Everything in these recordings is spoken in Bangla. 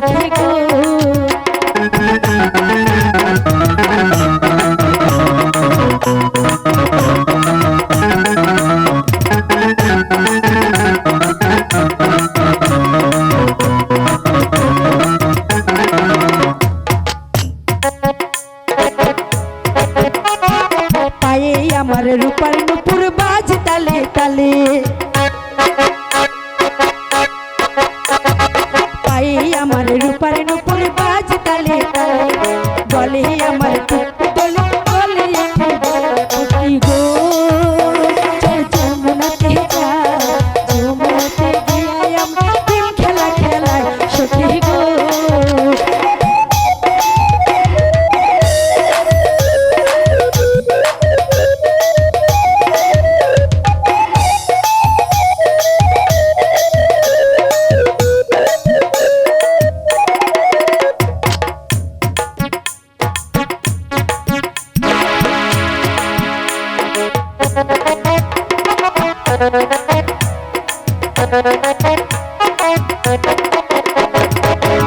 সখী গো আমার রূপার নুপুর বাজ তালে তালে।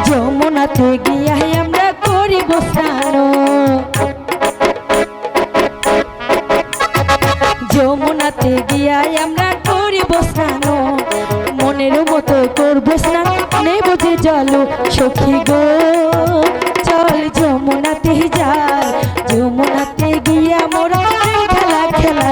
যমুনাতে গিয়া আমরা করিব স্নান। যমুনাতে গিয়া আমরা করিব স্নান। মনের মতো করব স্নান, নেব যে জল সখী গো। চল যমুনাতে যাই, যমুনাতে গিয়া মোরা খেলা খেলা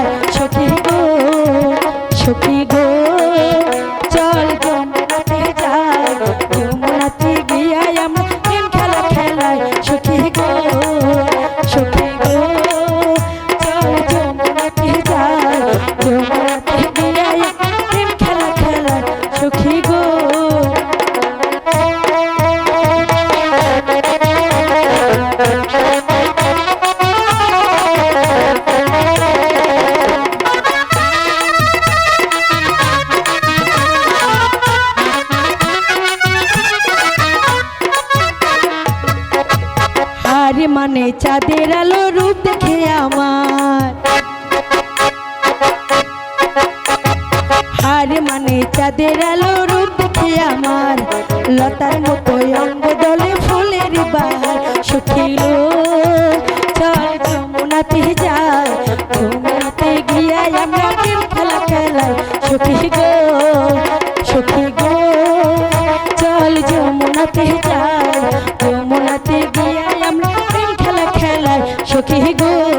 হার মানে চাঁদের আলো রূপ দেখে আমার। হার মানে চাঁদের আলো রূপ দেখে আমার। লতার মতো অঙ্গ দলে ফুলের বাহার। শুকিল চল যমুনাতে যমুনাতে গিয়া আমরা খেলা খেলাই। সখী গো সখী গো, চল যমুনাতে যাই। যমুনাতে কে গো?